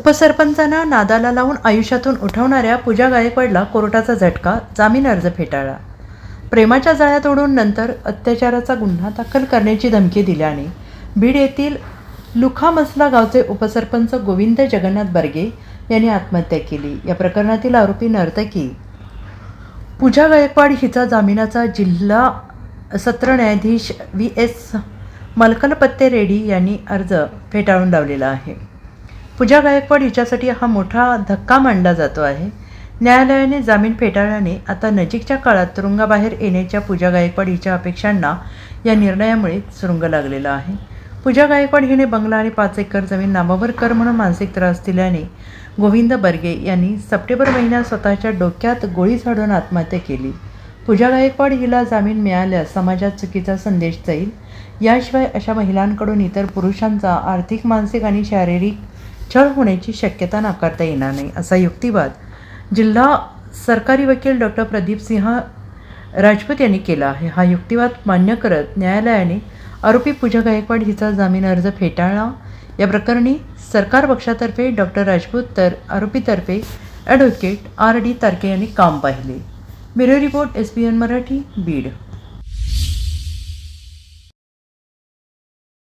उपसरपंचांना नादाला लावून आयुष्यातून उठवणाऱ्या पूजा गायकवाडला कोर्टाचा झटका जामीन अर्ज फेटाळला प्रेमाच्या जाळ्यात ओढून नंतर अत्याचाराचा गुन्हा दाखल करण्याची धमकी दिल्याने बीड येथील लुखामसला गावचे उपसरपंच गोविंद जगन्नाथ बर्गे यांनी आत्महत्या केली. या प्रकरणातील आरोपी नर्तकी पूजा गायकवाड हिचा जामिनाचा जिल्हा सत्र न्यायाधीश व्ही एस मलकलपत्ते रेड्डी यांनी अर्ज फेटाळून लावलेला आहे. पूजा गायकवाड हिच्यासाठी हा मोठा धक्का मानला जातो आहे. न्यायालयाने जामीन फेटाळल्याने आता नजीकच्या काळात तुरुंगाबाहेर येण्याच्या पूजा गायकवाड हिच्या अपेक्षांना या निर्णयामुळे सुरुंग लागलेला आहे. पूजा गायकवाड हिने बंगला आणि पाच एकर जमीन नामावर कर म्हणून मानसिक त्रास दिल्याने गोविंद बर्गे यांनी सप्टेंबर महिन्यात स्वतःच्या डोक्यात गोळी झाडून आत्महत्या केली. पूजा गायकवाड हिला जामीन मिळाल्यास समाजात चुकीचा संदेश जाईल. याशिवाय अशा महिलांकडून इतर पुरुषांचा आर्थिक मानसिक आणि शारीरिक छळ होण्याची शक्यता नाकारता येणार नाही असा युक्तिवाद जिल्हा सरकारी वकील डॉक्टर प्रदीप सिंह राजपूत यांनी केला आहे. हा युक्तिवाद मान्य करत न्यायालयाने आरोपी पूजा गायकवाड हिचा जामीन अर्ज फेटाळला. या प्रकरणी सरकार पक्षातर्फे डॉक्टर राजपूत तर आरोपीतर्फे ॲडव्होकेट आर डी तारके यांनी काम पाहिले. Bureau report S B N Marathi Beed.